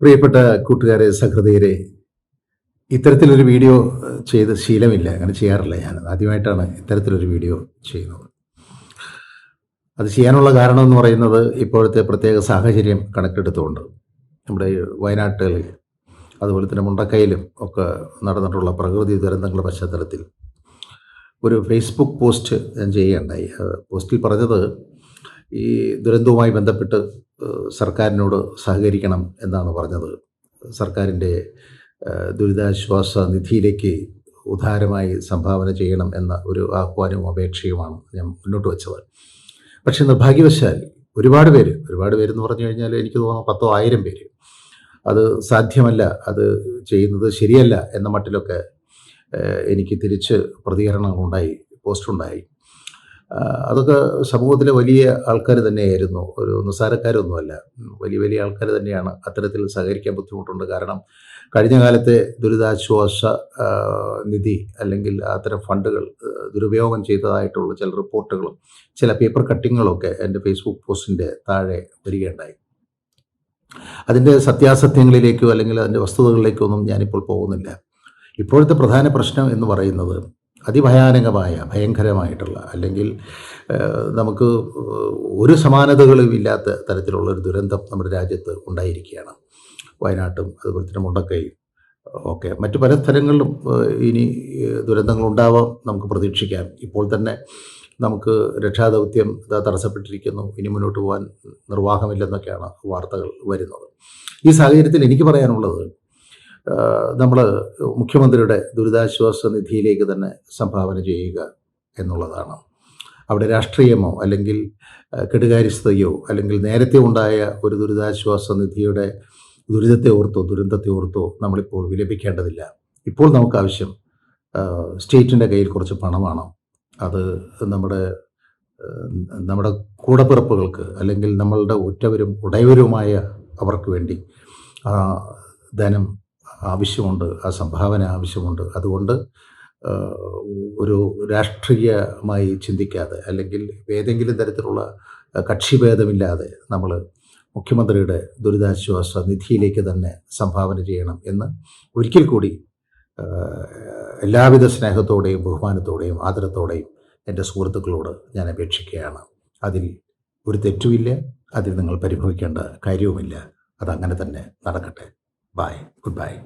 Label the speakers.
Speaker 1: പ്രിയപ്പെട്ട കൂട്ടുകാരെ സഹൃദയരെ ഇത്തരത്തിലൊരു വീഡിയോ ചെയ്ത് ശീലമില്ല. അങ്ങനെ ചെയ്യാറില്ല ഞാൻ ആദ്യമായിട്ടാണ് ഇത്തരത്തിലൊരു വീഡിയോ ചെയ്യുന്നത്. അത് ചെയ്യാനുള്ള കാരണം എന്ന് പറയുന്നത് ഇപ്പോഴത്തെ പ്രത്യേക സാഹചര്യം കണക്കെടുത്തുകൊണ്ട് നമ്മുടെ വയനാട്ടിൽ അതുപോലെ തന്നെ മുണ്ടക്കയിലും ഒക്കെ നടന്നിട്ടുള്ള പ്രകൃതി ദുരന്തങ്ങളുടെ പശ്ചാത്തലത്തിൽ ഒരു ഫേസ്ബുക്ക് പോസ്റ്റ് ഞാൻ ചെയ്യുകയുണ്ടായി. പോസ്റ്റിൽ പറഞ്ഞത് ഈ ദുരന്തവുമായി ബന്ധപ്പെട്ട് സർക്കാരിനോട് സഹകരിക്കണം എന്നാണ് പറഞ്ഞത്. സർക്കാരിന്റെ ദുരിതാശ്വാസ നിധിയിലേക്ക് ഉദാരമായി സംഭാവന ചെയ്യണം എന്ന ഒരു ആഹ്വാനവും അപേക്ഷയുമാണ് ഞാൻ മുന്നോട്ട് വെച്ചത്. പക്ഷേ നിർഭാഗ്യവശാൽ ഒരുപാട് പേര് ഒരുപാട് പേരെന്ന് പറഞ്ഞു കഴിഞ്ഞാൽ എനിക്ക് തോന്നുന്നു പത്തോ ആയിരം പേര് അത് സാധ്യമല്ല അത് ചെയ്യുന്നത് ശരിയല്ല എന്ന മട്ടിലൊക്കെ എനിക്ക് തിരിച്ച് പ്രതികരണങ്ങളുണ്ടായി പോസ്റ്റുണ്ടായി. അതൊക്കെ സമൂഹത്തിലെ വലിയ ആൾക്കാർ തന്നെയായിരുന്നു. ഒരു നിസ്സാരക്കാരൊന്നുമല്ല. വലിയ വലിയ ആൾക്കാർ തന്നെയാണ് അത്തരത്തിൽ സഹകരിക്കാൻ ബുദ്ധിമുട്ടുണ്ട്. കാരണം കഴിഞ്ഞ കാലത്തെ ദുരിതാശ്വാസ നിധി അല്ലെങ്കിൽ അത്തരം ഫണ്ടുകൾ ദുരുപയോഗം ചെയ്തതായിട്ടുള്ള ചില റിപ്പോർട്ടുകളും ചില പേപ്പർ കട്ടിങ്ങുകളൊക്കെ എന്റെ ഫേസ്ബുക്ക് പോസ്റ്റിന്റെ താഴെ വരികയുണ്ടായി. അതിന്റെ സത്യാസത്യങ്ങളിലേക്കോ അല്ലെങ്കിൽ അതിന്റെ വസ്തുതകളിലേക്കോ ഒന്നും ഞാനിപ്പോൾ പോകുന്നില്ല. ഇപ്പോഴത്തെ പ്രധാന പ്രശ്നം എന്ന് പറയുന്നത് അതിഭയാനകമായ ഭയങ്കരമായിട്ടുള്ള അല്ലെങ്കിൽ നമുക്ക് ഒരു സമാനതകളും ഇല്ലാത്ത തരത്തിലുള്ള ഒരു ദുരന്തം നമ്മുടെ രാജ്യത്ത് ഉണ്ടായിരിക്കുകയാണ്. വയനാട്ടും അതുപോലെ തന്നെ മുണ്ടക്കയും ഓക്കെ മറ്റു പല സ്ഥലങ്ങളിലും ഇനി ദുരന്തങ്ങൾ ഉണ്ടാവാം നമുക്ക് പ്രതീക്ഷിക്കാം. ഇപ്പോൾ തന്നെ നമുക്ക് രക്ഷാദൗത്യം തടസ്സപ്പെട്ടിരിക്കുന്നു. ഇനി മുന്നോട്ട് പോകാൻ നിർവാഹമില്ലെന്നൊക്കെയാണ് വാർത്തകൾ വരുന്നത്. ഈ സാഹചര്യത്തിൽ എനിക്ക് പറയാനുള്ളത് നമ്മൾ മുഖ്യമന്ത്രിയുടെ ദുരിതാശ്വാസ നിധിയിലേക്ക് തന്നെ സംഭാവന ചെയ്യുക എന്നുള്ളതാണ്. അവിടെ രാഷ്ട്രീയമോ അല്ലെങ്കിൽ കെടുകാര്യസ്ഥതയോ അല്ലെങ്കിൽ നേരത്തെ ഉണ്ടായ ഒരു ദുരിതാശ്വാസ നിധിയുടെ ദുരിതത്തെ ഓർത്തോ ദുരന്തത്തെ ഓർത്തോ നമ്മളിപ്പോൾ വിലപിക്കേണ്ടതില്ല. ഇപ്പോൾ നമുക്ക് ആവശ്യം സ്റ്റേറ്റിന്റെ കയ്യിൽ കുറച്ച് പണമാണ്. അത് നമ്മുടെ നമ്മുടെ കൂടപ്പിറപ്പുകൾക്ക് അല്ലെങ്കിൽ നമ്മളുടെ ഉറ്റവരും ഉടയവരുമായ അവർക്ക് വേണ്ടി ധനം ആവശ്യമുണ്ട് ആ സംഭാവന ആവശ്യമുണ്ട്. അതുകൊണ്ട് ഒരു രാഷ്ട്രീയമായി ചിന്തിക്കാതെ അല്ലെങ്കിൽ ഏതെങ്കിലും തരത്തിലുള്ള കക്ഷിഭേദമില്ലാതെ നമ്മൾ മുഖ്യമന്ത്രിയുടെ ദുരിതാശ്വാസ നിധിയിലേക്ക് തന്നെ സംഭാവന ചെയ്യണം എന്ന് ഒരിക്കൽ കൂടി എല്ലാവിധ സ്നേഹത്തോടെയും ബഹുമാനത്തോടെയും ആദരത്തോടെയും എന്റെ സുഹൃത്തുക്കളോട് ഞാൻ അപേക്ഷിക്കുകയാണ്. അതിൽ ഒരു തെറ്റുമില്ല അതിൽ നിങ്ങൾ പരിഭവിക്കേണ്ട കാര്യവുമില്ല. അതങ്ങനെ തന്നെ നടക്കട്ടെ. Bye. Goodbye.